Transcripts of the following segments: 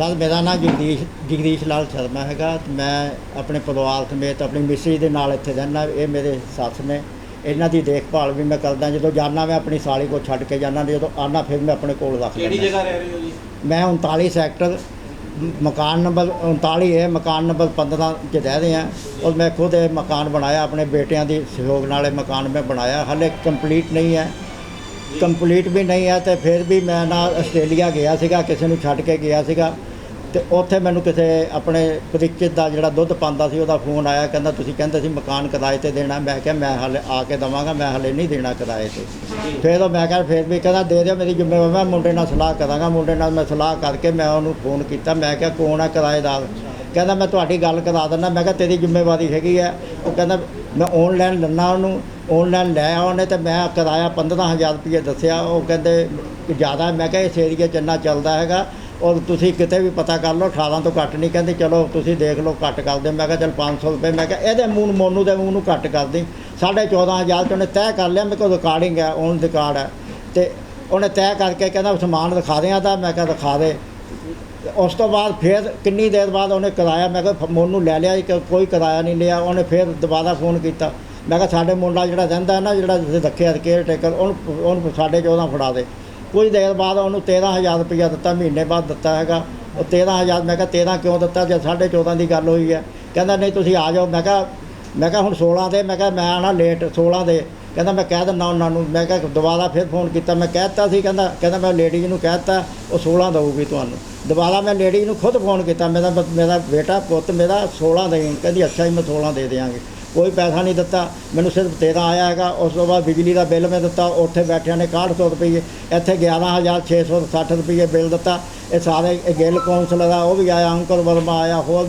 Sir ਮੇਰਾ ਨਾਮ ਜਗਦੀਸ਼ ਜਗਦੀਸ਼ ਲਾਲ ਸ਼ਰਮਾ ਹੈਗਾ। ਤੇ ਮੈਂ ਆਪਣੇ ਪਰਿਵਾਰ ਸਮੇਤ ਆਪਣੀ ਮਿਸੀ ਦੇ ਨਾਲ ਇੱਥੇ ਰਹਿੰਦਾ। ਇਹ ਮੇਰੇ ਸੱਸ ਨੇ। ਇਹਨਾਂ ਦੀ ਦੇਖਭਾਲ ਵੀ ਮੈਂ ਕਰਦਾ। ਜਦੋਂ ਜਾਣਾ ਮੈਂ ਆਪਣੀ ਸਾਲੀ ਕੋਲ ਛੱਡ ਕੇ ਜਾਣਾ ਜਦੋਂ ਆਣਾ ਫਿਰ ਮੈਂ ਆਪਣੇ ਕੋਲ ਰੱਖ ਕਿਹੜੀ ਲੈਂਦਾ। ਜਗ੍ਹਾ ਰਹਿ ਰਹੇ ਹੋ ਜੀ? ਮੈਂ 39 ਸੈਕਟਰ ਮ- ਮਕਾਨ ਨੰਬਰ 39 ਹੈ ਮਕਾਨ ਨੰਬਰ 15 ਚ ਰਹਿ ਰਹੇ। ਹਾਂ ਔਰ ਮੈਂ ਖੁਦ ਇਹ ਮਕਾਨ ਬਣਾਇਆ। ਆਪਣੇ ਬੇਟਿਆਂ ਦੀ ਸਹਿਯੋਗ ਨਾਲ ਇਹ ਮਕਾਨ ਮੈਂ ਬਣਾਇਆ। ਹਾਲੇ ਕੰਪਲੀਟ ਨਹੀਂ ਹੈ। ਕੰਪਲੀਟ ਵੀ ਨਹੀਂ ਹੈ ਤੇ ਫਿਰ ਵੀ ਮੈਂ ਨਾ ਆਸਟ੍ਰੇਲੀਆ ਗਿਆ ਸੀਗਾ ਕਿਸੇ ਨੂੰ ਛੱਡ ਕੇ ਗਿਆ ਸੀਗਾ। ਤੇ ਉੱਥੇ ਮੈਨੂੰ ਕਿਸੇ ਆਪਣੇ ਪਰਿਚਿਤ ਦਾ ਜਿਹੜਾ ਦੁੱਧ ਪਾਉਂਦਾ ਸੀ, ਉਹਦਾ ਫੋਨ ਆਇਆ, ਕਹਿੰਦਾ ਤੁਸੀਂ ਕਹਿੰਦੇ ਸੀ ਮਕਾਨ ਕਿਰਾਏ ਤੇ ਦੇਣਾ। ਮੈਂ ਕਿਹਾ, ਮੈਂ ਹਾਲੇ ਆ ਕੇ ਦਵਾਂਗਾ, ਮੈਂ ਹਾਲੇ ਨਹੀਂ ਦੇਣਾ ਕਿਰਾਏ ਤੇ। ਫਿਰ ਉਹ ਮੈਂ ਕਿਹਾ, ਫਿਰ ਵੀ ਕਹਿੰਦਾ, ਦੇ ਦਿਓ ਮੇਰੀ ਜ਼ਿੰਮੇਵਾਰੀ, ਮੈਂ ਮੁੰਡੇ ਨਾਲ ਸਲਾਹ ਕਰਾਂਗਾ। ਮੁੰਡੇ ਨਾਲ ਮੈਂ ਸਲਾਹ ਕਰਕੇ ਮੈਂ ਉਹਨੂੰ ਫੋਨ ਕੀਤਾ। ਮੈਂ ਕਿਹਾ, ਕੌਣ ਆ ਕਿਰਾਏਦਾਰ? ਕਹਿੰਦਾ, ਮੈਂ ਤੁਹਾਡੀ ਗੱਲ ਕਰਾ ਦਿੰਦਾ। ਮੈਂ ਕਿਹਾ, ਤੇਰੀ ਜ਼ਿੰਮੇਵਾਰੀ ਹੈਗੀ ਆ। ਉਹ ਕਹਿੰਦਾ, ਮੈਂ ਆਨਲਾਈਨ ਲੈਣਾ ਉਹਨੂੰ। ਆਨਲਾਈਨ ਲੈ ਆਇਆ ਉਹਨੇ ਤੇ ਮੈਂ ਕਿਰਾਇਆ 15000 ਰੁਪਏ ਦੱਸਿਆ। ਉਹ ਕਹਿੰਦੇ, ਜ਼ਿਆਦਾ ਮੈਂ ਕਿਹਾ, ਇਸ ਏਰੀਏ 'ਚ ਇੰਨਾ ਚੱਲਦਾ ਹੈਗਾ। ਔਰ ਤੁਸੀਂ ਕਿਤੇ ਵੀ ਪਤਾ ਕਰ ਲਓ 18 ਤੋਂ ਘੱਟ ਨਹੀਂ ਕਹਿੰਦੇ, ਚਲੋ ਤੁਸੀਂ ਦੇਖ ਲਓ, ਘੱਟ ਕਰ ਦਿਓ ਮੈਂ ਕਿਹਾ, ਚਲ 500 ਰੁਪਏ, ਮੈਂ ਕਿਹਾ, ਇਹਦੇ ਮੂੰਹ ਨੂੰ ਮੋਨੂ ਦੇ ਮੂੰਹ ਨੂੰ ਘੱਟ ਕਰ ਦੇ ਸਾਢੇ 14000 ਚ ਉਹਨੇ ਤੈਅ ਕਰ ਲਿਆ, ਮੇਰੇ ਕੋਲ ਰਿਕਾਰਡਿੰਗ ਹੈ ਔਨ ਰਿਕਾਰਡ ਹੈ। ਤੇ ਉਹਨੇ ਤੈਅ ਕਰਕੇ ਕਹਿੰਦਾ, ਸਮਾਨ ਦਿਖਾ ਦਿਆਂ ਤਾਂ, ਮੈਂ ਕਿਹਾ ਦਿਖਾ ਦੇ। ਉਸ ਤੋਂ ਬਾਅਦ ਫਿਰ ਕਿੰਨੀ ਦੇਰ ਬਾਅਦ ਉਹਨੇ ਕਿਰਾਇਆ, ਮੈਂ ਕਿਹਾ ਮੋਨੂ ਲੈ ਲਿਆ ਕਿ ਕੋਈ ਕਿਰਾਇਆ ਨਹੀਂ ਲਿਆ। ਉਹਨੇ ਫਿਰ ਦੁਬਾਰਾ ਫੋਨ ਕੀਤਾ। ਮੈਂ ਕਿਹਾ, ਸਾਡੇ ਮੁੰਡਾ ਜਿਹੜਾ ਰਹਿੰਦਾ ਨਾ, ਜਿਹੜਾ ਤੁਸੀਂ ਰੱਖਿਆ ਕੇਅਰ ਟੇਕਰ ਉਹਨੂੰ ਉਹਨੂੰ ਸਾਡੇ 14 ਫੜਾ ਦੇ। ਕੁਝ ਦੇਰ ਬਾਅਦ ਉਹਨੂੰ 13000 ਰੁਪਇਆ ਦਿੱਤਾ, ਮਹੀਨੇ ਬਾਅਦ ਦਿੱਤਾ ਹੈਗਾ। ਉਹ 13000 ਮੈਂ ਕਿਹਾ 13 ਕਿਉਂ ਦਿੱਤਾ? ਜੇ 14.5 ਦੀ ਗੱਲ ਹੋਈ ਹੈ। ਕਹਿੰਦਾ, ਨਹੀਂ, ਤੁਸੀਂ ਆ ਜਾਓ। ਮੈਂ ਕਿਹਾ ਮੈਂ ਕਿਹਾ, ਹੁਣ 16 ਦੇ। ਮੈਂ ਕਿਹਾ, ਮੈਂ ਆਣਾ ਲੇਟ 16 ਦੇ। ਕਹਿੰਦਾ, ਮੈਂ ਕਹਿ ਦਿੰਦਾ ਉਹਨਾਂ ਨੂੰ। ਮੈਂ ਕਿਹਾ, ਦੁਬਾਰਾ ਫਿਰ ਫੋਨ ਕੀਤਾ। ਮੈਂ ਕਹਿ ਦਿੱਤਾ ਸੀ, ਕਹਿੰਦਾ ਕਹਿੰਦਾ, ਮੈਂ ਲੇਡੀਜ਼ ਨੂੰ ਕਹਿ ਦਿੱਤਾ, ਉਹ 16 ਦਊਗੀ ਤੁਹਾਨੂੰ। ਦੁਬਾਰਾ ਮੈਂ ਲੇਡੀਜ਼ ਨੂੰ ਖੁਦ ਫੋਨ ਕੀਤਾ। ਮੇਰਾ ਬ- ਮੇਰਾ ਬੇਟਾ ਪੁੱਤ ਮੇਰਾ 16 ਦੇ, ਕਹਿੰਦੀ, ਅੱਛਾ ਜੀ, ਮੈਂ 16 ਦੇ ਦਿਆਂਗੇ। ਕੋਈ ਪੈਸਾ ਨਹੀਂ ਦਿੱਤਾ। ਮੈਨੂੰ ਸਿਰਫ 13 ਆਇਆ ਹੈਗਾ। ਉਸ ਤੋਂ ਬਾਅਦ ਬਿਜਲੀ ਦਾ ਬਿੱਲ ਮੈਂ ਦਿੱਤਾ। ਉੱਥੇ ਬੈਠਿਆਂ ਨੇ 6100 ਰੁਪਏ ਇੱਥੇ 11660 ਰੁਪਏ ਬਿੱਲ ਦਿੱਤਾ। ਇਹ ਸਾਰੇ ਗਿੱਲ ਕੌਂਸਲ ਦਾ ਉਹ ਵੀ ਆਇਆ, ਅੰਕਲ ਵਰਮਾ ਆਇਆ, ਹੋਰ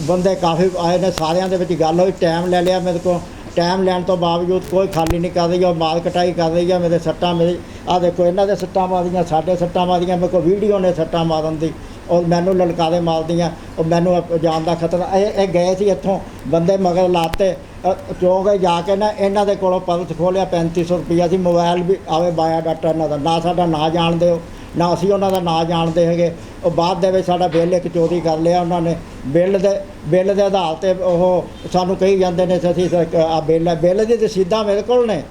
ਬੰਦੇ ਕਾਫੀ ਆਏ ਨੇ। ਸਾਰਿਆਂ ਦੇ ਵਿੱਚ ਗੱਲ ਹੋਈ, ਟਾਈਮ ਲੈ ਲਿਆ ਮੇਰੇ ਕੋਲ। ਟਾਈਮ ਲੈਣ ਤੋਂ ਬਾਵਜੂਦ ਕੋਈ ਖਾਲੀ ਨਹੀਂ ਕਰ ਰਹੀ, ਉਹ ਮਾਲ ਕਟਾਈ ਕਰ ਰਹੀ ਆ, ਮੇਰੇ ਸੱਟਾਂ ਮੇਰੇ ਆ ਦੇਖੋ, ਇਹਨਾਂ ਦੇ ਸੱਟਾਂ ਮਾਰੀਆਂ, ਸਾਡੇ ਸੱਟਾਂ ਮਾਰੀਆਂ, ਮੇਰੇ ਕੋਲ ਵੀਡੀਓ ਨੇ ਸੱਟਾਂ ਮਾਰਨ ਦੀ। ਔਰ ਮੈਨੂੰ ਲਲਕਾਰੇ ਮਾਰਦੀਆਂ ਉਹ ਮੈਨੂੰ ਅਪ- ਜਾਨ ਦਾ ਖਤਰਾ। ਇਹ ਇਹ ਗਏ ਸੀ ਇੱਥੋਂ, ਬੰਦੇ ਮਗਰ ਲਾਤੇ। ਚੋਂ ਗਏ? ਜਾ ਕੇ ਨਾ ਇਹਨਾਂ ਦੇ ਕੋਲੋਂ ਪਰਸ ਖੋਲਿਆ 3500 ਰੁਪਈਆ ਸੀ, ਮੋਬਾਈਲ ਵੀ ਆਵੇ ਬਾਇਆ ਡਾਟਾ ਇਹਨਾਂ ਦਾ। ਨਾ ਸਾਡਾ ਨਾਂ ਜਾਣਦੇ ਹੋ, ਨਾ ਅਸੀਂ ਉਹਨਾਂ ਦਾ ਨਾਂ ਜਾਣਦੇ ਹੈਗੇ। ਉਹ ਬਾਅਦ ਦੇ ਵਿੱਚ ਸਾਡਾ ਬਿੱਲ ਇੱਕ ਚੋਰੀ ਕਰ ਲਿਆ ਉਹਨਾਂ ਨੇ। ਬਿੱਲ ਦੇ ਬਿੱਲ ਦੇ ਆਧਾਰ ਤੇ ਉਹ ਸਾਨੂੰ ਕਹੀ ਜਾਂਦੇ ਨੇ, ਅਸੀਂ ਆ ਬਿੱਲ ਹੈ। ਬਿੱਲ ਦੀ ਰਸੀਦਾਂ ਮੇਰੇ ਕੋਲ ਨੇ।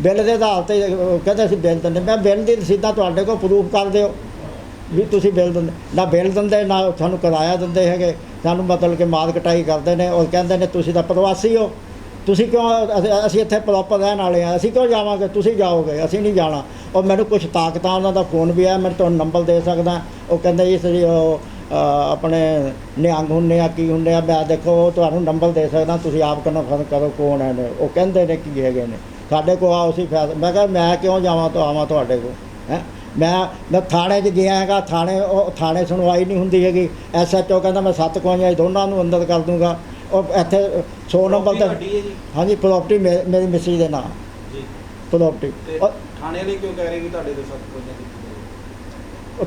ਬਿੱਲ ਦੇ ਆਧਾਰ ਤੇ ਕਹਿੰਦੇ ਅਸੀਂ ਬਿੱਲ ਦਿੰਦੇ। ਮੈਂ ਬਿੱਲ ਦੀ ਰਸੀਦਾਂ ਤੁਹਾਡੇ ਕੋਲ ਪ੍ਰੂਫ ਕਰ ਦਿਓ। ਵੀ ਤੁਸੀਂ ਬਿੱਲ ਦਿੰਦੇ ਨਾ ਬਿੱਲ ਦਿੰਦੇ, ਨਾ ਸਾਨੂੰ ਕਿਰਾਇਆ ਦਿੰਦੇ ਹੈਗੇ। ਸਾਨੂੰ ਮਤਲਬ ਕਿ ਮਾਰ ਕਟਾਈ ਕਰਦੇ ਨੇ ਔਰ ਕਹਿੰਦੇ ਨੇ, ਤੁਸੀਂ ਤਾਂ ਪ੍ਰਵਾਸੀ ਹੋ। ਤੁਸੀਂ ਕਿਉਂ ਅਸੀਂ- ਇੱਥੇ ਪ੍ਰੋਪਰ ਰਹਿਣ ਵਾਲੇ ਆ ਅਸੀਂ ਕਿਉਂ ਜਾਵਾਂਗੇ? ਤੁਸੀਂ ਜਾਓਗੇ, ਅਸੀਂ ਨਹੀਂ ਜਾਣਾ। ਔਰ ਮੈਨੂੰ ਕੁਝ ਤਾਕਤਾਂ ਉਹਨਾਂ ਦਾ ਫੋਨ ਵੀ ਆਇਆ, ਮੈਂ ਤੁਹਾਨੂੰ ਨੰਬਰ ਦੇ ਸਕਦਾ। ਉਹ ਕਹਿੰਦੇ ਜੀ ਸਰੀ ਆਪਣੇ ਨਿਹੰਗ ਹੁੰਦੇ ਆ, ਕੀ ਹੁੰਦੇ ਆ? ਮੈਂ ਦੇਖੋ, ਉਹ ਤੁਹਾਨੂੰ ਨੰਬਰ ਦੇ ਸਕਦਾ। ਤੁਸੀਂ ਆਪ ਕਨਫਰਮ ਕਰੋ, ਕੌਣ ਹੈ ਨੇ ਉਹ ਕਹਿੰਦੇ ਨੇ ਕੀ ਹੈਗੇ ਨੇ। ਸਾਡੇ ਕੋਲ ਆਓ ਸੀ ਫੈਸਲਾ ਮੈਂ ਕਿਹਾ, ਮੈਂ ਕਿਉਂ ਜਾਵਾਂ, ਤੋਂ ਆਵਾਂ ਤੁਹਾਡੇ ਕੋਲ, ਹੈ? ਮੈਂ ਮੈਂ ਥਾਣੇ 'ਚ ਗਿਆ ਹੈਗਾ ਥਾਣੇ ਉਹ ਥਾਣੇ ਸੁਣਵਾਈ ਨਹੀਂ ਹੁੰਦੀ ਹੈਗੀ। ਐਸਐਚਓ ਕਹਿੰਦਾ ਮੈਂ ਸੱਤ ਕੋਈਆਂ ਦੋਨਾਂ ਨੂੰ ਅੰਦਰ ਕਰ ਦੂੰਗਾ। ਉਹ ਇੱਥੇ 100 ਨੰਬਰ ਤੇ ਹਾਂਜੀ ਪ੍ਰਾਪਰਟੀ ਮੇਰੀ ਮਿਸਰੀ ਦੇ ਨਾਮ ਜੀ। ਪ੍ਰਾਪਰਟੀ ਥਾਣੇ ਵਾਲੇ ਕਿਉਂ ਕਹਿ ਰਹੇ ਕਿ ਤੁਹਾਡੇ ਦੇ ਸੱਤ ਕੋਈਆਂ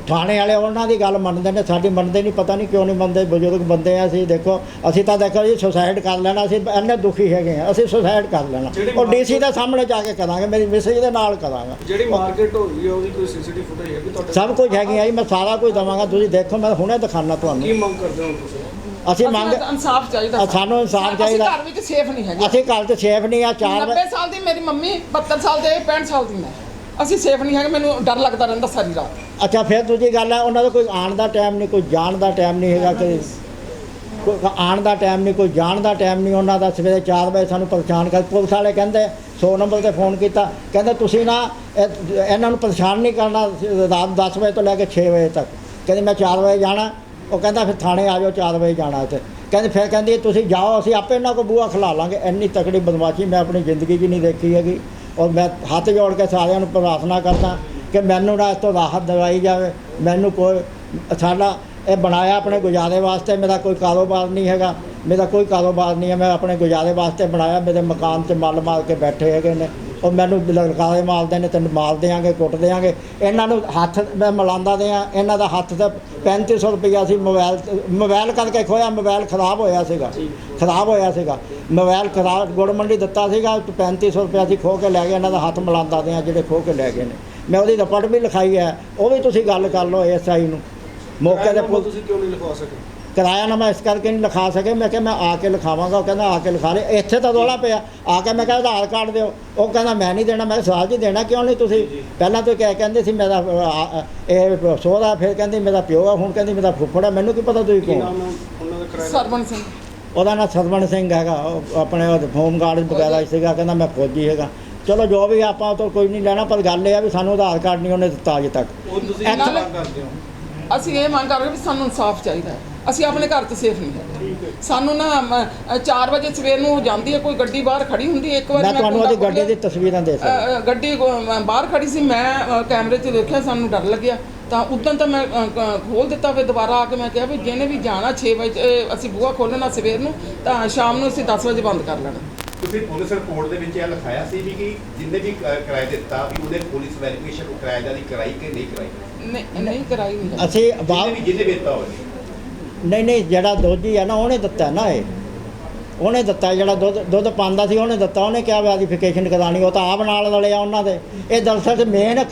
ਥਾਣੇ ਵਾਲੇ ਉਹਨਾਂ ਦੀ ਗੱਲ ਮੰਨਦੇ ਨੇ ਸਾਡੀ ਮੰਨਦੇ ਨਹੀਂ ਪਤਾ ਨਹੀਂ ਕਿਉਂ ਨਹੀਂ ਮੰਨਦੇ ਬਜ਼ੁਰਗ ਬੰਦੇ ਆ ਅਸੀਂ ਦੇਖੋ ਅਸੀਂ ਤਾਂ ਦੇਖੋ ਜੀ ਸੁਸਾਈਡ ਕਰ ਲੈਣਾ ਅਸੀਂ ਇੰਨੇ ਦੁਖੀ ਹੈਗੇ ਆ ਅਸੀਂ ਸੁਸਾਈਡ ਕਰ ਲੈਣਾ। ਉਹ ਡੀਸੀ ਦੇ ਸਾਹਮਣੇ ਜਾ ਕੇ ਕਰਾਂਗੇ ਮੇਰੀ ਮਿਸਰੀ ਦੇ ਨਾਲ ਕਰਾਂਗਾ। ਜਿਹੜੀ ਮਾਰਕੀਟ ਹੋ ਰਹੀ ਹੈ ਉਹਦੀ ਕੋਈ ਸੀਸੀਟੀਵੀ ਫੁਟੇਜ ਹੈ ਕਿ ਤੁਹਾਡੇ ਸਭ ਕੁਝ ਹੈਗੀ ਆ ਜੀ ਮੈਂ ਸਾਰਾ ਕੁਝ ਦਵਾਂਗਾ ਤੁਸੀਂ ਦੇਖੋ ਮੈਂ ਹੁਣੇ ਦਿਖਾਣਾ ਕੀ ਤੁਹਾਨੂੰ ਮੰਗ ਕਰਦੇ ਹੋ ਤੁਸੀਂ? ਅਸੀਂ ਮੰਗ ਇਨਸਾਫ ਚਾਹੀਦਾ ਸਾਨੂੰ ਇਨਸਾਫ ਅਸੀਂ ਚਾਹੀਦਾ। ਘਰ ਵਿੱਚ ਸੇਫ ਨਹੀਂ ਹੈਗੇ। ਅਸੀਂ ਕੱਲ ਤੇ ਸੇਫ ਨਹੀਂ ਆ 4 ਵਜੇ 90 ਸਾਲ ਦੀ ਮੇਰੀ ਮੰਮੀ 72 ਸਾਲ ਦੇ 65 ਸਾਲ ਦੀ ਮੈਂ। ਅਸੀਂ ਸੇਫ ਨਹੀਂ ਹੈਗੇ, ਮੈਨੂੰ ਡਰ ਲੱਗਦਾ ਰਹਿੰਦਾ ਸਾਰੀ ਰਾਤ। ਅੱਛਾ, ਫਿਰ ਦੂਜੀ ਗੱਲ ਹੈ ਉਹਨਾਂ ਦਾ ਕੋਈ ਆਉਣ ਦਾ ਟਾਈਮ ਨਹੀਂ, ਕੋਈ ਜਾਣ ਦਾ ਟਾਈਮ ਨਹੀਂ ਹੈਗਾ ਕਿ ਕੋਈ ਆਉਣ ਦਾ ਟਾਈਮ ਨਹੀਂ, ਕੋਈ ਜਾਣ ਦਾ ਟਾਈਮ ਨਹੀਂ, ਉਹਨਾਂ ਦਾ ਸਵੇਰੇ 4 ਵਜੇ ਸਾਨੂੰ ਪਰੇਸ਼ਾਨ ਕਰ ਪੁਲਿਸ ਵਾਲੇ ਕਹਿੰਦੇ 100 ਨੰਬਰ ਤੇ ਫੋਨ ਕੀਤਾ, ਕਹਿੰਦੇ ਤੁਸੀਂ ਨਾ ਇਹ- ਇਹਨਾਂ ਨੂੰ ਪਰੇਸ਼ਾਨ ਨਹੀਂ ਕਰਨਾ, ਰਾਤ 10 ਵਜੇ ਤੋਂ ਲੈ ਕੇ 6 ਵਜੇ ਤੱਕ। ਕਹਿੰਦੇ ਮੈਂ 4 ਵਜੇ ਜਾਣਾ, ਉਹ ਕਹਿੰਦਾ ਫਿਰ ਥਾਣੇ ਆ ਜਾਓ 4 ਵਜੇ ਜਾਣਾ ਇੱਥੇ। ਕਹਿੰਦੇ ਫਿਰ ਕਹਿੰਦੀ, ਤੁਸੀਂ ਜਾਓ, ਅਸੀਂ ਆਪੇ ਇਹਨਾਂ ਕੋ ਬੂਹਾ ਖਿਲਾ ਲਾਂਗੇ, ਇੰਨੀ ਤਕੜੀ ਬਦਮਾਸ਼ੀ ਮੈਂ ਆਪਣੀ ਜ਼ਿੰਦਗੀ 'ਚ ਨਹੀਂ ਦੇਖੀ ਹੈਗੀ। ਔਰ ਮੈਂ ਹੱਥ ਜੋੜ ਕੇ ਸਾਰਿਆਂ ਨੂੰ ਪ੍ਰਾਰਥਨਾ ਕਰਦਾ ਕਿ ਮੈਨੂੰ ਨਾ ਇਸ ਤੋਂ ਰਾਹਤ ਦਿਵਾਈ ਜਾਵੇ। ਮੈਨੂੰ ਕੋਈ ਸਾਡਾ ਇਹ ਬਣਾਇਆ ਆਪਣੇ ਗੁਜ਼ਾਰੇ ਵਾਸਤੇ ਮੇਰਾ ਕੋਈ ਕਾਰੋਬਾਰ ਨਹੀਂ ਹੈਗਾ। ਮੇਰਾ ਕੋਈ ਕਾਰੋਬਾਰ ਨਹੀਂ ਹੈ। ਮੈਂ ਆਪਣੇ ਗੁਜ਼ਾਰੇ ਵਾਸਤੇ ਬਣਾਇਆ। ਮੇਰੇ ਮਕਾਨ 'ਚ ਮੱਲ ਮਾਰ ਕੇ ਬੈਠੇ ਹੈਗੇ ਨੇ। ਉਹ ਮੈਨੂੰ ਲਲਕਾਰੇ ਮਾਰਦੇ ਨੇ ਤੈਨੂੰ ਮਾਰ ਦਿਆਂਗੇ ਕੁੱਟ ਦਿਆਂਗੇ। ਇਹਨਾਂ ਨੂੰ ਹੱਥ ਮੈਂ ਮਿਲਾਉਂਦਾ ਦਿਆਂ ਇਹਨਾਂ ਦਾ ਹੱਥ ਤੇ 3500 ਰੁਪਈਆ ਸੀ। ਮੋਬਾਈਲ ਮੋਬਾਈਲ ਕਰਕੇ ਖੋਇਆ। ਮੋਬਾਈਲ ਖਰਾਬ ਹੋਇਆ ਸੀਗਾ। ਖਰਾਬ ਹੋਇਆ ਸੀਗਾ। ਮੋਬਾਈਲ ਖਰਾਬ ਗੁੜ ਮੰਡੀ ਦਿੱਤਾ ਸੀਗਾ ਤੇ 3500 ਰੁਪਈਆ ਸੀ ਖੋ ਕੇ ਲੈ ਗਏ ਇਹਨਾਂ ਦਾ ਹੱਥ ਮਿਲਾਉਂਦਾ ਦਿਆਂ ਜਿਹੜੇ ਖੋ ਕੇ ਲੈ ਗਏ ਨੇ। ਮੈਂ ਉਹਦੀ ਰਿਪੋਰਟ ਵੀ ਲਿਖਾਈ ਹੈ ਉਹ ਵੀ ਤੁਸੀਂ ਗੱਲ ਕਰ ਲਓ ਐਸਆਈ ਨੂੰ। ਮੌਕੇ ਤੇ ਤੁਸੀਂ ਕਿਉਂ ਨਹੀਂ ਲਿਖਵਾ ਸਕੇ? ਕਿਰਾਇਆ ਨਾ ਮੈਂ ਇਸ ਕਰਕੇ ਨਹੀਂ ਲਿਖਾ ਸਕੇ ਮੈਂ ਕਿਹਾ ਮੈਂ ਆ ਕੇ ਲਿਖਾਵਾਂਗਾ ਉਹ ਕਹਿੰਦਾ ਆ ਕੇ ਲਿਖਾ ਲੈ ਇੱਥੇ ਤਾਂ ਰੌਲਾ ਪਿਆ ਆ ਕੇ ਮੈਂ ਕਿਹਾ ਆਧਾਰ ਕਾਰਡ ਦਿਓ। ਉਹ ਕਹਿੰਦਾ ਮੈਂ ਨਹੀਂ ਦੇਣਾ ਮੈਂ ਸਵਾਲ ਜੀ ਦੇਣਾ ਕਿਉਂ ਨਹੀਂ ਤੁਸੀਂ? ਪਹਿਲਾਂ ਤਾਂ ਕਿਹਾ ਕਹਿੰਦੇ ਸੀ ਮੇਰਾ ਇਹ ਸੋਹਰਾ ਫਿਰ ਕਹਿੰਦੀ ਮੇਰਾ ਪਿਓ ਆ ਹੁਣ ਕਹਿੰਦੀ ਮੇਰਾ ਫੁੱਫੜ ਆ ਮੈਨੂੰ ਕੀ ਪਤਾ ਤੁਸੀਂ ਕੌਣ? ਦਾ ਸਰਵਣ ਸਿੰਘ। ਉਹਦਾ ਨਾਂ ਸਰਵਣ ਸਿੰਘ ਹੈਗਾ ਉਹ ਆਪਣੇ ਹੋਮ ਗਾਰਡ ਵਗੈਰਾ ਸੀਗਾ ਕਹਿੰਦਾ ਮੈਂ ਫੌਜੀ ਹੈਗਾ। ਚਲੋ ਜੋ ਵੀ ਆਪਾਂ ਤੋਂ ਕੋਈ ਨਹੀਂ ਲੈਣਾ ਪਰ ਗੱਲ ਇਹ ਆ ਵੀ ਸਾਨੂੰ ਆਧਾਰ ਕਾਰਡ ਨਹੀਂ ਉਹਨੇ ਦਿੱਤਾ ਅਜੇ ਤੱਕ। ਉਹ ਤੁਸੀਂ ਕੀ ਮੰਗ ਕਰਦੇ ਹੋ? ਅਸੀਂ ਇਹ ਮੰਗ ਕਰ ਰਹੇ ਵੀ ਸਾਨੂੰ ਇਨਸਾਫ ਚਾਹੀਦਾ ਹੈ। ਅਸੀਂ ਆਪਣੇ ਘਰ 'ਚ ਸੇਫ ਨਹੀਂ ਹੈ। ਸਾਨੂੰ ਨਾ 4 ਵਜੇ ਸਵੇਰ ਨੂੰ ਜਾਂਦੀ ਹੈ ਕੋਈ ਗੱਡੀ ਬਾਹਰ ਖੜੀ ਹੁੰਦੀ ਹੈ ਇੱਕ ਵਾਰ ਮੈਂ ਤੁਹਾਨੂੰ ਉਹਦੀ ਗੱਡੀ ਦੀ ਤਸਵੀਰਾਂ ਦੇ ਸਕਦਾ। ਗੱਡੀ ਕੋ- ਬਾਹਰ ਖੜੀ ਸੀ ਮੈਂ ਅ, ਕੈਮਰੇ 'ਚ ਦੇਖਿਆ ਸਾਨੂੰ ਡਰ ਲੱਗਿਆ। ਤਾਂ ਉਦੋਂ ਤਾਂ ਮੈਂ ਖੋਲ ਦਿੱਤਾ ਫਿਰ ਦੁਬਾਰਾ ਆ ਕੇ ਮੈਂ ਕਿਹਾ ਵੀ ਜਿਹਨੇ ਵੀ ਜਾਣਾ 6 ਵਜੇ ਅਸੀਂ ਬੂਹਾ ਖੋਲਣਾ ਸਵੇਰ ਨੂੰ ਤਾਂ ਸ਼ਾਮ ਨੂੰ ਅਸੀਂ 10 ਵਜੇ ਬੰਦ ਕਰ ਲੈਣਾ। ਤੁਸੀਂ ਪੁਲਿਸ ਰਿਪੋਰਟ ਦੇ ਵਿੱਚ ਇਹ ਲਿਖਾਇਆ ਸੀ ਵੀ ਕਿ ਜਿੰਨੇ ਵੀ ਕਿਰਾਏ ਦਿੱਤਾ ਵੀ ਉਹਨੇ ਪੁਲਿਸ ਵੈਰੀਫਿਕੇਸ਼ਨ ਕਿਰਾਏਦਾਰੀ ਕਰਾਈ ਕਿ ਨਹੀਂ ਕਰਾਈ? ਨਹੀਂ ਨਹੀਂ ਕਰਾਈ ਨਹੀਂ। ਅਸੀਂ ਜਿੰਨੇ ਬਾਹਰ ਵੀ ਜਿਹਨੇ ਦਿੱਤਾ ਹੋਵੇ? ਨਹੀਂ ਨਹੀਂ ਜਿਹੜਾ ਦੋਜੀ ਆ ਨਾ ਉਹਨੇ ਦਿੱਤਾ ਨਾ ਇਹ। ਉਹਨੇ ਦਿੱਤਾ ਜਿਹੜਾ ਦੁੱਧ ਦੁੱਧ ਪਾਉਂਦਾ ਸੀ, ਉਹਨੇ ਦਿੱਤਾ, ਉਹਨੇ ਕਿਹਾ ਵੈਰੀਫਿਕੇਸ਼ਨ ਕਰਾਣੀ ਉਹ ਤਾਂ ਆਪ ਨਾਲ ਰਲਿਆ ਉਹਨਾਂ ਦੇ। ਇਹ ਦਰਅਸਲ ਮੇਨ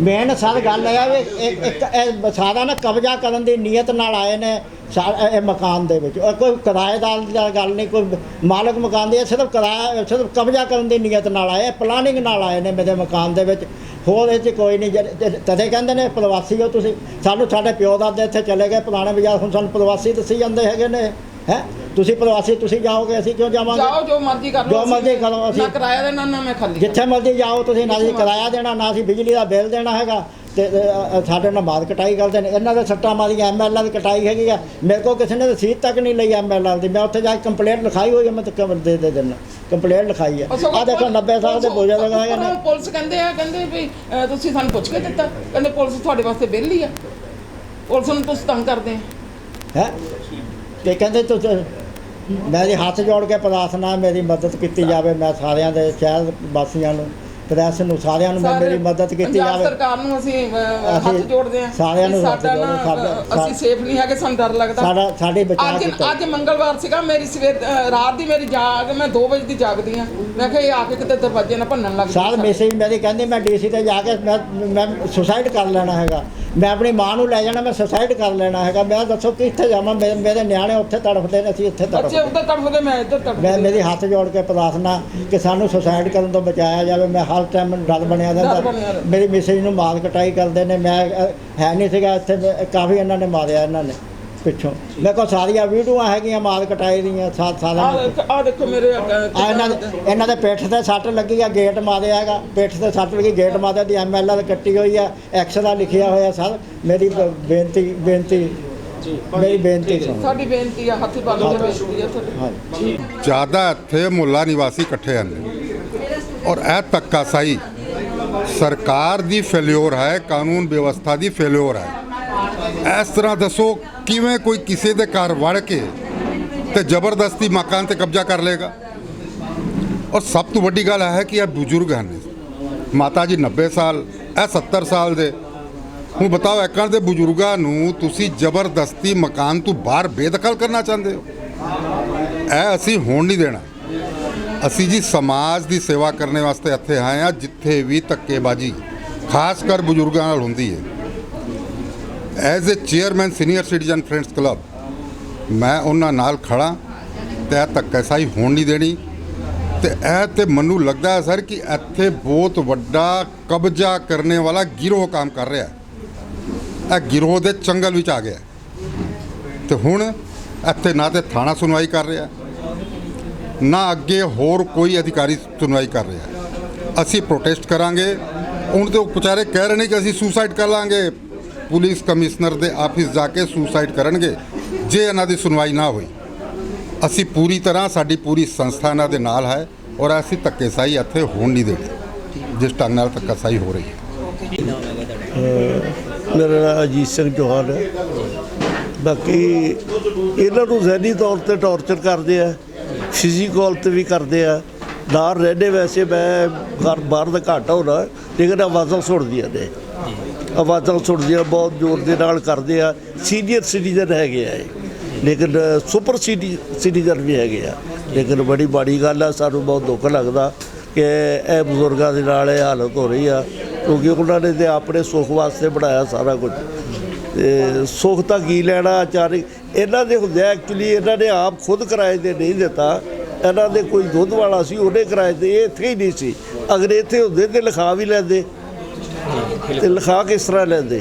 ਮੇਨ ਸਰ ਗੱਲ ਇਹ ਆ ਵੀ ਇੱਕ ਇੱਕ ਇਹ ਸਾਰਾ ਨਾ ਕਬਜ਼ਾ ਕਰਨ ਦੀ ਨੀਅਤ ਨਾਲ ਆਏ ਨੇ ਸਾ- ਇਹ ਮਕਾਨ ਦੇ ਵਿੱਚ। ਕੋਈ ਕਿਰਾਏਦਾਰ ਦੀ ਗੱਲ ਨਹੀਂ, ਕੋਈ ਮਾਲਕ ਮਕਾਨ ਦੀ, ਇਹ ਸਿਰਫ ਕਿਰਾਇਆ ਸਿਰਫ ਕਬਜ਼ਾ ਕਰਨ ਦੀ ਨੀਅਤ ਨਾਲ ਆਏ ਪਲਾਨਿੰਗ ਨਾਲ ਆਏ ਨੇ ਮੇਰੇ ਮਕਾਨ ਦੇ ਵਿੱਚ। ਹੋਰ ਇਹ 'ਚ ਕੋਈ ਨਹੀਂ, ਜਿਹੜੇ- ਤਦੇ ਕਹਿੰਦੇ ਨੇ, ਪ੍ਰਵਾਸੀ ਹੋ ਤੁਸੀਂ। ਸਾਨੂੰ ਸਾਡੇ ਪਿਓ ਦਾਦੇ ਇੱਥੇ ਚਲੇ ਗਏ, ਪੁਰਾਣੇ ਬਾਜ਼ਾਰ ਹੁਣ ਸਾਨੂੰ ਪ੍ਰਵਾਸੀ ਦੱਸੀ ਜਾਂਦੇ ਹੈਗੇ ਨੇ। ਹੈ? ਤੁਸੀਂ ਪ੍ਰਵਾਸੀ ਤੁਸੀਂ ਜਾਓਗੇ ਅਸੀਂ ਕਿਉਂ ਜਾਵਾਂਗੇ? ਜਾਓ ਜੋ ਮਰਜ਼ੀ ਕਰ ਲਓ ਜੋ ਮਰਜ਼ੀ ਕਰੋ, ਅਸੀਂ- ਨਾ ਕਿਰਾਇਆ ਦੇਣਾ ਨਾ ਮੈਂ ਖਾਲੀ। ਜਿੱਥੇ ਮਰਜ਼ੀ ਜਾਓ ਤੁਸੀਂ ਨਾ ਅਸੀਂ ਕਿਰਾਇਆ ਦੇਣਾ ਨਾ ਅਸੀਂ ਬਿਜਲੀ ਦਾ ਬਿੱਲ ਦੇਣਾ ਹੈਗਾ। ਤੇ ਸਾਡੇ ਨਾਲ ਬਾਦ ਕਟਾਈ ਕਰਦੇ ਨੇ। ਇਹਨਾਂ ਦੇ ਸੱਟਾਂ ਮਾਰੀਆਂ ਐਮਐਲਆਰ ਦੀ ਕਟਾਈ ਹੈਗੀ ਆ। ਮੇਰੇ ਕੋਲ ਕਿਸੇ ਨੇ ਰਸੀਦ ਤੱਕ ਨਹੀਂ ਲਈ ਐਮਐਲਆਰ ਦੀ। ਮੈਂ ਉੱਥੇ ਜਾ ਕੇ ਕੰਪਲੇਂਟ ਲਿਖਾਈ ਹੋਈ ਹੈ ਮੈਂ ਤਾਂ ਦੇ ਦੇ ਦੇਣਾ ਕੰਪਲੇਂਟ ਲਿਖਾਈ ਹੈ ਆ ਦੇਖੋ 90 ਸਾਲ ਦੇ ਬੋਝਾ ਲਗਾਏ ਨੇ। ਪੁਲਿਸ ਕਹਿੰਦੇ ਆ ਕਹਿੰਦੇ ਵੀ ਤੁਸੀਂ ਸਾਨੂੰ ਪੁੱਛ ਕੇ ਦਿੱਤਾ। ਕਹਿੰਦੇ ਪੁਲਿਸ ਤੁਹਾਡੇ ਵਾਸਤੇ ਵਿਹਲੀ ਆ। ਪੁਲਿਸ ਨੂੰ ਤੁਸੀਂ ਤੰਗ ਕਰਦੇ ਆ। ਹੈ? ਤੇ ਕਹਿੰਦੇ ਤੁਸੀਂ ਮੈਂ ਜੀ ਹੱਥ ਜੋੜ ਕੇ ਪ੍ਰਾਰਥਨਾ ਮੇਰੀ ਮਦਦ ਕੀਤੀ ਜਾਵੇ ਮੈਂ ਸਾਰਿਆਂ ਦੇ ਸ਼ਹਿਰ ਵਾਸੀਆਂ ਨੂੰ ਪ੍ਰੈਸ ਨੂੰ ਸਾਰਿਆਂ ਨੂੰ ਸਾਰੇ ਮੇਰੀ ਮਦਦ ਕੀਤੀ ਜਾਵੇ। ਸਰਕਾਰ ਨੂੰ ਅਸੀਂ ਹੱਥ ਜੋੜਦੇ ਆ ਸਾਰਿਆਂ ਨੂੰ ਸਾਡਾ ਅਸੀਂ ਸੇਫ ਨਹੀਂ ਹੈਗੇ ਸਾਨੂੰ ਡਰ ਲੱਗਦਾ। ਸਾਡਾ ਸਾਡੇ ਬਚਾਅ ਅੱਜ ਕੀਤਾ। ਅੱਜ ਮੰਗਲਵਾਰ ਸੀਗਾ ਮੇਰੀ ਸਵੇਰ ਰਾਤ ਦੀ ਮੇਰੀ ਜਾਗ ਮੈਂ 2 ਵਜੇ ਦੀ ਜਾਗਦੀ ਆ ਮੈਂ ਕਿਹਾ ਇਹ ਆ ਕੇ ਕਿਤੇ ਦਰਵਾਜ਼ੇ ਨਾ ਭੰਨਣ ਲੱਗ ਜਾਣ। ਮੈਸੇਜ ਮੇਰੀ ਕਹਿੰਦੀ ਮੈਂ ਡੀਸੀ ਤੇ ਜਾ ਕੇ ਮੈਂ ਮੈਂ ਸੁਸਾਈਡ ਕਰ ਲੈਣਾ ਹੈਗਾ। ਮੈਂ ਆਪਣੀ ਮਾਂ ਨੂੰ ਲੈ ਜਾਣਾ ਮੈਂ ਸੁਸਾਈਡ ਕਰ ਲੈਣਾ ਹੈਗਾ। ਮੈਂ ਦੱਸੋ ਕਿੱਥੇ ਜਾਵਾਂ ਮੇਰੇ ਮੇਰੇ ਨਿਆਣੇ ਉੱਥੇ ਤੜਫਦੇ ਨੇ ਅਸੀਂ ਇੱਥੇ ਬੱਚੇ ਤੜਫਦੇ ਉੱਧਰ ਤੜਫਦੇ ਮੈਂ ਇੱਧਰ ਮੈਂ ਤੜਫਦੀ ਮੇਰੀ ਹੱਥ ਜੋੜ ਕੇ ਪ੍ਰਾਰਥਨਾ ਕਿ ਸਾਨੂੰ ਸੁਸਾਈਡ ਕਰਨ ਤੋਂ ਬਚਾਇਆ ਜਾਵੇ। ਮੈਂ ਹਰ ਟਾਈਮ ਡਰ ਬਣਿਆ ਡਰ ਰਹਿੰਦਾ। ਬਣਿਆ ਰਹਿੰਦਾ। ਮੇਰੀ ਮਿਸੇਜ ਨੂੰ ਮਾਰ ਕਟਾਈ ਕਰਦੇ ਨੇ। ਮੈਂ ਅ, ਹੈ ਨਹੀਂ ਸੀਗਾ ਇੱਥੇ ਮੈਂ- ਕਾਫੀ ਇਹਨਾਂ ਨੇ ਮਾਰਿਆ ਇਹਨਾਂ ਨੇ। ਪਿੱਛੋਂ। ਮੇਰੇ ਕੋਲ ਸਾਰੀਆਂ ਵੀਡੀਓਆਂ ਹੈਗੀਆਂ ਮਾਰ ਕਟਾਈ ਦੀਆਂ ਸਾ- ਸਾਰਾ ਆ ਦੇਖ ਆ ਦੇਖੋ ਮੇਰੇ ਆ ਇਹਨਾਂ ਦੇ ਇਹਨਾਂ ਦੇ ਪਿੱਠ ਤੇ ਸੱਟ ਲੱਗੀ ਆ ਗੇਟ ਮਾਰਿਆ ਹੈਗਾ। ਪਿੱਠ ਤੇ ਸੱਟ ਲੱਗੀ ਗੇਟ ਮਾਰਿਆ ਦੀ ਐਮਐਲਆਰ ਕੱਟੀ ਹੋਈ ਆ ਐਕਸਰਾ ਲਿਖਿਆ ਹੋਇਆ ਸਰ। ਮੇਰੀ ਬ- ਬੇਨਤੀ ਬੇਨਤੀ ਮੇਰੀ ਬੇਨਤੀ ਸੁਣੋ। ਸਾਡੀ ਬੇਨਤੀ ਆ ਹੱਥ ਬੰਨ ਕੇ ਬੇਨਤੀ ਆ ਤੁਹਾਡੀ। ਹਾਂਜੀ। ਜ਼ਿਆਦਾ ਇੱਥੇ ਮੁੱਲਾ ਨਿਵਾਸੀ ਇਕੱਠੇ ਹਨ। ਔਰ ਇਹ ਧੱਕਾਸ਼ਾਹੀ ਸਰਕਾਰ ਦੀ ਫੇਲਿਓਰ ਹੈ ਕਾਨੂੰਨ ਵਿਵਸਥਾ ਦੀ ਫੇਲਿਓਰ ਹੈ। ਇਸ ਤਰ੍ਹਾਂ ਦੱਸੋ, ਕਿਵੇਂ ਕੋਈ ਕਿਸੇ ਦੇ ਘਰ ਵੜ ਕੇ ਤੇ ਜ਼ਬਰਦਸਤੀ ਮਕਾਨ ਤੇ ਕਬਜ਼ਾ ਕਰ ਲੇਗਾ ਔਰ ਸਭ ਤੋਂ ਵੱਡੀ ਗੱਲ ਹੈ ਕਿ ਇਹ ਬਜ਼ੁਰਗ ਹਨ। ਮਾਤਾ ਜੀ 90 ਸਾਲ, ਇਹ 70 ਸਾਲ ਦੇ। ਹੁਣ ਬਤਾਓ, ਇੱਕਾਂ ਦੇ ਬਜ਼ੁਰਗਾਂ ਨੂੰ ਤੁਸੀਂ ਜ਼ਬਰਦਸਤੀ ਮਕਾਨ ਤੋਂ ਬਾਹਰ ਬੇਦਖਲ ਕਰਨਾ ਚਾਹੁੰਦੇ ਹੋ? ਇਹ ਅਸੀਂ ਹੋਣ ਨਹੀਂ ਦੇਣਾ। ਅਸੀਂ ਜੀ ਸਮਾਜ ਦੀ ਸੇਵਾ ਕਰਨ ਵਾਸਤੇ ਇੱਥੇ ਆਏ ਆ ਜਿੱਥੇ ਵੀ ਧੱਕੇਬਾਜੀ, ਖਾਸ ਕਰ ਬਜ਼ੁਰਗਾਂ ਨਾਲ ਹੁੰਦੀ ਹੈ। As a chairman senior citizen friends club ਮੈਂ ਉਹਨਾਂ ਨਾਲ ਖੜਾ ਤੇ ਇਹ ਧੱਕੇਸ਼ਾਹੀ ਹੋਣ ਨਹੀਂ ਦੇਣੀ। ਤੇ ਇਹ ਤੇ ਮੈਨੂੰ ਲੱਗਦਾ ਹੈ ਸਰ ਕਿ ਇੱਥੇ ਬਹੁਤ ਵੱਡਾ ਕਬਜ਼ਾ ਕਰਨੇ ਵਾਲਾ ਗਿਰੋਹ ਕੰਮ ਕਰ ਰਿਹਾ ਹੈ। ਇਹ ਗਿਰੋਹ ਦੇ ਚੰਗਲ ਵਿੱਚ ਆ ਗਿਆ ਹੈ। ਤੇ ਹੁਣ ਇੱਥੇ ਨਾ ਤੇ ਥਾਣਾ ਸੁਣਵਾਈ ਕਰ ਰਿਹਾ ਨਾ ਅੱਗੇ ਹੋਰ ਕੋਈ ਅਧਿਕਾਰੀ ਸੁਣਵਾਈ ਕਰ ਰਿਹਾ ਅਸੀਂ ਪ੍ਰੋਟੈਸਟ ਕਰਾਂਗੇ। ਹੁਣ ਤੇ ਉਹ ਵਿਚਾਰੇ ਕਹਿ ਰਹੇ ਨੇ ਕਿ ਅਸੀਂ ਸੁਸਾਈਡ ਕਰ ਲਾਂਗੇ। ਪੁਲਿਸ ਕਮਿਸ਼ਨਰ ਦੇ ਆਫਿਸ ਜਾ ਕੇ ਸੁਸਾਈਡ ਕਰਨਗੇ, ਜੇ ਇਹਨਾਂ ਦੀ ਸੁਣਵਾਈ ਨਾ ਹੋਈ। ਅਸੀਂ ਪੂਰੀ ਤਰ੍ਹਾਂ ਸਾਡੀ ਪੂਰੀ ਸੰਸਥਾ ਇਹਨਾਂ ਦੇ ਨਾਲ ਹੈ ਔਰ ਅਸੀਂ ਧੱਕੇਸ਼ਾਹੀ ਇੱਥੇ ਹੋਣ ਨਹੀਂ ਦੇਣੀ। ਜਿਸ ਢੰਗ ਨਾਲ ਧੱਕਾਸ਼ਾਹੀ ਹੋ ਰਹੀ ਹੈ। ਮੇਰਾ ਨਾਮ ਅਜੀਤ ਸਿੰਘ ਚੌਹਾਨ ਹੈ। ਬਾਕੀ ਇਹਨਾਂ ਨੂੰ ਜ਼ਹਿਨੀ ਤੌਰ ਤੇ ਟੌਰਚਰ ਕਰਦੇ ਆ ਫਿਜ਼ੀਕਲ ਤੇ ਵੀ ਕਰਦੇ ਆ। ਨਾਲ ਰਹਿੰਦੇ ਵੈਸੇ ਮੈਂ ਘਰ ਬਾਹਰ ਦਾ ਘੱਟ ਹੋਣਾ, ਲੇਕਿਨ ਆਵਾਜ਼ਾਂ ਸੁਣਦੀਆਂ ਨੇ। ਆਵਾਜ਼ਾਂ ਸੁਣਦੀਆਂ ਬਹੁਤ ਜ਼ੋਰ ਦੇ ਨਾਲ ਕਰਦੇ ਆ। ਸੀਨੀਅਰ ਸਿਟੀਜ਼ਨ ਹੈਗੇ ਆ ਲੇਕਿਨ ਸੁਪਰ ਸਿਟੀ ਸਿਟੀਜ਼ਨ ਵੀ ਹੈਗੇ ਆ। ਲੇਕਿਨ ਬੜੀ ਮਾੜੀ ਗੱਲ ਆ, ਸਾਨੂੰ ਬਹੁਤ ਦੁੱਖ ਲੱਗਦਾ ਕਿ ਇਹ ਬਜ਼ੁਰਗਾਂ ਦੇ ਨਾਲ ਇਹ ਹਾਲਤ ਹੋ ਰਹੀ ਆ। ਕਿਉਂਕਿ ਉਹਨਾਂ ਨੇ ਤੇ ਆਪਣੇ ਸੁੱਖ ਵਾਸਤੇ ਬਣਾਇਆ ਸਾਰਾ ਕੁਝ। ਤੇ ਸੁੱਖ ਤਾਂ ਕੀ ਲੈਣਾ ਅਚਾਨਕ ਇਹਨਾਂ ਦੇ ਹੁੰਦਿਆਂ ਐਕਚੁਅਲੀ ਇਹਨਾਂ ਨੇ ਆਪ ਖੁਦ ਕਿਰਾਏ ਤੇ ਨਹੀਂ ਦਿੱਤਾ। ਇਹਨਾਂ ਦੇ ਕੋਈ ਦੁੱਧ ਵਾਲਾ ਸੀ, ਉਹਨੇ ਕਿਰਾਏ ਤੇ, ਇਹ ਇੱਥੇ ਹੀ ਨਹੀਂ ਸੀ। ਅਗਰ ਇੱਥੇ ਹੁੰਦੇ ਤੇ ਲਿਖਾ ਵੀ ਲੈਂਦੇ। ਤੇ ਲਿਖਾ ਕਿਸ ਤਰ੍ਹਾਂ ਲੈਂਦੇ?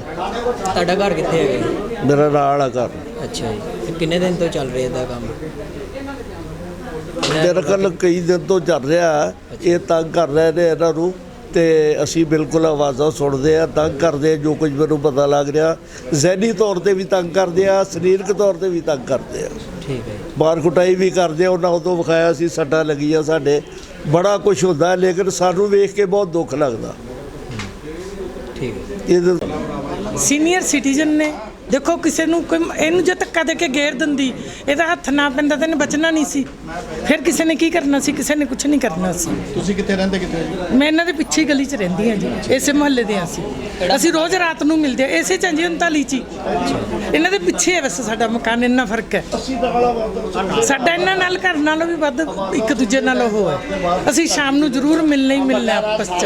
ਤੁਹਾਡਾ ਘਰ ਕਿੱਥੇ ਹੈਗਾ ਮੇਰਾ ਨਾਲ ਆ ਘਰ। ਅੱਛਾ ਜੀ। ਤੇ ਕਿੰਨੇ ਦਿਨ ਤੋਂ ਚੱਲ ਰਿਹਾ ਇਹਦਾ ਕੰਮ? ਮੇਰੇ ਕੋਲ ਕਈ ਦਿਨ ਤੋਂ ਚੱਲ ਰਿਹਾ ਇਹ ਤੰਗ ਕਰ ਰਹੇ ਨੇ ਇਹਨਾਂ ਨੂੰ ਤੇ ਅਸੀਂ ਬਿਲਕੁਲ ਆਵਾਜ਼ਾਂ ਸੁਣਦੇ ਆ ਤੰਗ ਕਰਦੇ ਆ ਜੋ ਕੁਝ ਮੈਨੂੰ ਪਤਾ ਲੱਗ ਰਿਹਾ। ਜ਼ਹਿਨੀ ਤੌਰ ਤੇ ਵੀ ਤੰਗ ਕਰਦੇ ਆ ਸਰੀਰਕ ਤੌਰ ਤੇ ਵੀ ਤੰਗ ਕਰਦੇ ਆ ਠੀਕ ਹੈ ਜੀ। ਮਾਰ ਕੁਟਾਈ ਵੀ ਕਰਦੇ ਆ ਉਹਨਾਂ ਉਦੋਂ ਵਿਖਾਇਆ ਸੀ ਸੱਟਾਂ ਲੱਗੀਆਂ ਸਾਡੇ। ਬੜਾ ਕੁਝ ਹੁੰਦਾ ਲੇਕਿਨ ਸਾਨੂੰ ਵੇਖ ਕੇ ਬਹੁਤ ਦੁੱਖ ਲੱਗਦਾ। ਠੀਕ ਇਹਦੇ ਸੀਨੀਅਰ ਸਿਟੀਜ਼ਨ ਨੇ। ਦੇਖੋ ਕਿਸੇ ਨੂੰ ਕੋਈ ਇਹਨੂੰ ਜੇ ਧੱਕਾ ਦੇ ਕੇ ਗੇਰ ਦਿੰਦੀ ਇਹਦਾ ਹੱਥ ਨਾ ਪੈਂਦਾ ਤਾਂ ਇਹਨੇ ਬਚਣਾ ਨਹੀਂ ਸੀ। ਫਿਰ ਕਿਸੇ ਨੇ ਕੀ ਕਰਨਾ ਸੀ? ਕਿਸੇ ਨੇ ਕੁਝ ਨਹੀਂ ਕਰਨਾ ਸੀ। ਤੁਸੀਂ ਕਿੱਥੇ ਰਹਿੰਦੇ ਕਿੱਥੇ ਮੈਂ ਇਹਨਾਂ ਦੇ ਪਿੱਛੇ ਗਲੀ 'ਚ ਰਹਿੰਦੀ ਹਾਂ ਜੀ ਇਸੇ ਮੁਹੱਲੇ ਦੇ ਅਸੀਂ। ਅਸੀਂ ਰੋਜ਼ ਰਾਤ ਨੂੰ ਮਿਲਦੇ ਹਾਂ ਇਸੇ ਚੰਜੀ 39 ਚ। ਇਹਨਾਂ ਦੇ ਪਿੱਛੇ ਹੈ ਵੈਸੇ ਸਾਡਾ ਮਕਾਨ ਇੰਨਾ ਫ਼ਰਕ ਹੈ। ਸਾਡਾ ਇਹਨਾਂ ਨਾਲ ਘਰ ਨਾਲੋਂ ਵੀ ਵੱਧ ਇੱਕ ਦੂਜੇ ਨਾਲ ਉਹ ਹੈ। ਅਸੀਂ ਸ਼ਾਮ ਨੂੰ ਜ਼ਰੂਰ ਮਿਲਣਾ ਹੀ ਮਿਲਣਾ ਆਪਸ 'ਚ।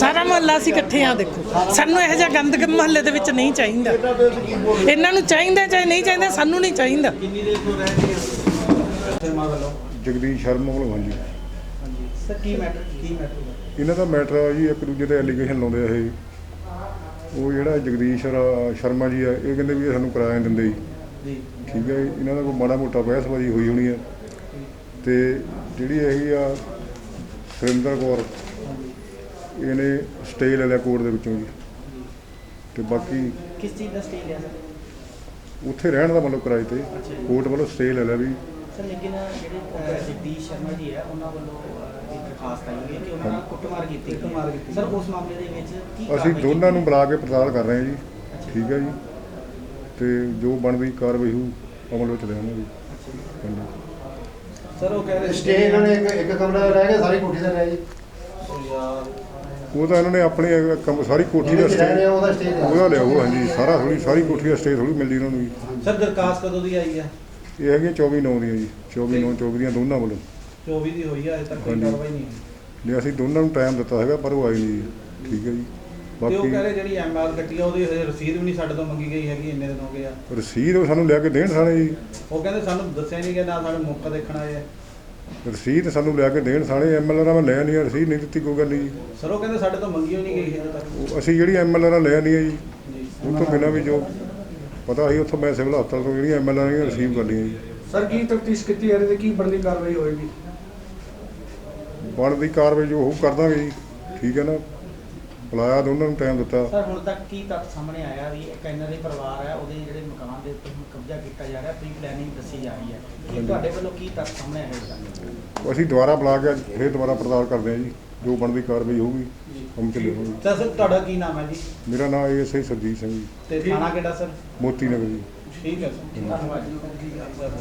ਸਾਰਾ ਮੁਹੱਲਾ ਅਸੀਂ ਇਕੱਠੇ ਆ ਦੇਖੋ। ਸਾਨੂੰ ਇਹੋ ਜਿਹਾ ਗੰਦ ਮੁਹੱਲੇ ਦੇ ਵਿੱਚ ਨਹੀਂ ਚਾਹੀਦਾ। ਇਹਨਾਂ ਨੂੰ ਚਾਹੀਦਾ ਚਾਹੇ ਨਹੀਂ ਚਾਹੀਦਾ ਸਾਨੂੰ ਨਹੀਂ ਚਾਹੀਦਾ। ਜਗਦੀਸ਼ ਸ਼ਰਮਾ ਵੱਲੋਂ ਹਾਂਜੀ। ਹਾਂਜੀ। ਸਰ ਕੀ ਮੈਟਰ ਕੀ ਮੈਟਰ ਇਹਨਾਂ ਦਾ ਮੈਟਰ ਆ ਜੀ ਇੱਕ ਦੂਜੇ ਤੇ ਐਲੀਗੇਸ਼ਨ ਲਾਉਂਦੇ ਆ ਇਹ। ਉਹ ਜਿਹੜਾ ਜਗਦੀਸ਼ ਸ਼ਰਮਾ ਜੀ ਆ ਇਹ ਕਹਿੰਦੇ ਵੀ ਇਹ ਸਾਨੂੰ ਕਿਰਾਇਆ ਨਹੀਂ ਦਿੰਦੇ ਜੀ। ਠੀਕ ਹੈ ਜੀ, ਇਹਨਾਂ ਦਾ ਕੋਈ ਮਾੜਾ ਮੋਟਾ ਬਹਿਸਬਾਜ਼ੀ ਹੋਈ ਹੋਣੀ ਹੈ ਤੇ ਜਿਹੜੀ ਹੈਗੀ ਆ ਸੁਰਿੰਦਰ ਕੌਰ ਇਹਨੇ ਸਟੇ ਲੈ ਲਿਆ ਕੋਰਟ ਦੇ ਵਿੱਚੋਂ ਜੀ। ਤੇ ਬਾਕੀ ਕਿਸ ਚੀਜ਼ ਦਾ ਸਟੇ ਲਿਆ ਸਰ? ਉੱਥੇ ਰਹਿਣ ਦਾ ਮਤਲਬ ਕਿਰਾਏ ਤੇ। ਕੋਰਟ ਵੱਲੋਂ ਸਟੇ ਲੈ ਲਿਆ ਵੀ। ਸਰ ਲੇਕਿਨ ਜਿਹੜੇ ਅਹ, ਜਗਦੀਸ਼ ਸ਼ਰਮਾ ਜੀ ਹੈ ਉਹਨਾਂ ਵੱਲੋਂ ਅਹ, ਇੱਕ ਦਰਖਾਸਤ ਆਈ ਹੋਈ ਹੈ ਕਿ ਉਹਨਾਂ ਨਾਲ ਕੁੱਟਮਾਰ ਕੀਤੀ ਕੁੱਟਮਾਰ ਕੀਤੀ ਸਰ ਉਸ ਮਾਮਲੇ ਦੇ ਵਿੱਚ ਕੀ ਅਸੀਂ ਕਾਰਵਾਈ ਦੋਨਾਂ ਨੂੰ ਕੀਤੀ? ਬੁਲਾ ਕੇ ਪੜਤਾਲ ਕਰ ਰਹੇ ਹਾਂ ਜੀ। ਠੀਕ ਹੈ ਜੀ। ਤੇ ਜੋ ਬਣਦੀ ਕਾਰਵਾਈ ਹੋਊ ਅਮਲ ਵਿੱਚ ਲਿਆਵਾਂਗੇ ਹਾਂਜੀ। ਸਰ ਉਹ ਕਹਿ ਰਹੇ ਸਟੇ ਇਹਨਾਂ ਨੇ ਇੱਕ ਇੱਕ ਕਮਰਾ ਰਹਿ ਗਿਆ ਸਾਰੀ ਕੋਠੀ ਦਾ ਰਹਿ ਜੀ ਯਾਰ ਉਹ ਤਾਂ ਇਹਨਾਂ ਨੇ ਆਪਣੀ ਕੰਮ- ਸਾਰੀ ਕੋਠੀ ਦਾ ਸਟੇ ਉਹਦਾ ਸਟੇ ਉਹਦਾ ਲਿਆ ਉਹ ਹਾਂਜੀ ਸਾਰਾ ਥੋੜੀ ਸਾਰੀ ਕੋਠੀ ਦਾ ਸਟੇ ਥੋੜੀ ਮਿਲਦੀ ਇਹਨਾਂ ਨੂੰ ਜੀ ਸਰ ਦਰਖਾਸਤ ਕਦੋਂ ਦੀ ਆਈ ਹੈ? ਇਹ ਹੈਗੀਆਂ 24 9 ਦੀਆਂ ਜੀ। 24 9 24 ਦੀਆਂ ਦੋਨਾਂ ਵੱਲੋਂ। 24 ਦੀ ਹੋਈ ਹੈ ਅਜੇ ਤੱਕ ਕੋਈ ਹਾਂਜੀ। ਕਾਰਵਾਈ ਨਹੀਂ ਹੋਈ। ਨੇ ਅਸੀਂ ਦੋਨਾਂ ਨੂੰ ਟਾਈਮ ਦਿੱਤਾ ਹੈਗਾ ਪਰ ਉਹ ਆਈ ਨਹੀਂ। ਜੀ ਠੀਕ ਹੈ ਜੀ। ਤੇ ਉਹ ਬਾਕੀ ਕਹਿ ਰਹੇ ਜਿਹੜੀ ਐਮਆਰ ਕੱਟੀ ਆ ਉਹਦੀ ਹਜੇ ਰਸੀਦ ਵੀ ਨਹੀਂ ਸਾਡੇ ਤੋਂ ਮੰਗੀ ਗਈ ਹੈਗੀ ਇੰਨੇ ਦਿਨ ਹੋ ਗਏ ਆ। ਰਸੀਦ ਉਹ ਸਾਨੂੰ ਲਿਆ ਕੇ ਦੇਣ ਸਾਣੇ ਜੀ। ਉਹ ਕਹਿੰਦੇ ਸਾਨੂੰ ਦੱਸਿਆ ਨਹੀਂ ਕਿ ਨਾ ਸਾਨੂੰ ਮੌਕਾ ਦੇਖਣ ਆਏ ਆ। ਰਸੀਦ ਸਾਨੂੰ ਲਿਆ ਕੇ ਦੇਣ ਸਾਣੇ ਐਮਐਲਆਰ ਮੈਂ ਲਿਆ ਨਹੀਂ ਰਸੀਦ ਨਹੀਂ ਦਿੱਤੀ ਕੋਈ ਗੱਲ ਨਹੀਂ ਜੀ। ਸਰ ਉਹ ਕਹਿੰਦੇ ਸਾਡੇ ਤੋਂ ਮੰਗੀ ਨਹੀਂ ਗਈ ਹਜੇ ਤੱਕ। ਉਹ ਅਸੀਂ ਜਿਹੜੀ ਐਮਐਲਆਰ ਲਿਆ ਨਹੀਂ ਹੈ ਜੀ ਉਹ ਤੋਂ ਬਿਨਾਂ ਵੀ ਜੋ ਪਤਾ ਸੀ ਉੱਥੋਂ ਮੈਂ ਸਿਵਲ ਹਸਪਤਾਲ ਤੋਂ ਜਿਹੜੀਆਂ ਐਮਐਲਆਰ ਰਿਸੀਵ ਕਰ ਲਈਆਂ ਜੀ। ਸਰ ਕੀ ਤਫਤੀਸ਼ ਕੀਤੀ ਜਾ ਰਹੀ ਤੇ ਕੀ ਬਣਦੀ ਕਾਰਵਾਈ ਹੋਏਗੀ? ਬਣਦੀ ਕਾਰਵਾਈ ਜੋ ਉਹ ਕਰ ਦਾਂਗੇ ਜੀ। ਠੀਕ ਹੈ ਨਾ? ਬੁਲਾਇਆ ਦੋਨਾਂ ਨੂੰ ਟਾਈਮ ਦਿੱਤਾ। ਸਰ ਹੁਣ ਤੱਕ ਕੀ ਤੱਥ ਸਾਹਮਣੇ ਆਇਆ ਵੀ ਇੱਕ ਇਹਨਾਂ ਦੇ ਪਰਿਵਾਰ ਹੈ ਉਹਦੇ ਜਿਹੜੇ ਮਕਾਨ ਦੇ ਉੱਤੇ ਹੁਣ ਕਬਜ਼ਾ ਕੀਤਾ ਜਾ ਰਿਹਾ ਪ੍ਰੀ ਪਲੈਨਿੰਗ ਦੱਸੀ ਜਾ ਰਹੀ ਹੈ। ਕੀ ਤੁਹਾਡੇ ਵੱਲੋਂ ਕੀ ਤੱਥ ਸਾਹਮਣੇ ਆਇਆ ਇਸ ਦਾ ਅਸੀਂ ਦੁਬਾਰਾ ਬੁਲਾ ਕੇ ਅੱਜ ਫਿਰ ਦੁਬਾਰਾ ਪੜਤਾਲ ਕਰਦੇ ਹਾਂ ਜੀ। ਜੋ ਬਣਦੀ ਕਾਰਵਾਈ ਹੋਊਗੀ ਹਮ ਚ ਲਿਆਵਾਂਗੇ ਸਰ ਸਰ ਤੁਹਾਡਾ ਕੀ ਨਾਮ ਹੈ ਜੀ? ਮੇਰਾ ਨਾਮ ਏਐਸਆਈ ਸਰਜੀਤ ਸਿੰਘ ਜੀ। ਤੇ ਥਾਣਾ ਕਿਹੜਾ ਸਰ? ਮੋਤੀ ਨਗਰ ਜੀ। ਠੀਕ ਹੈ ਸਰ। ਧੰਨਵਾਦ ਜੀ।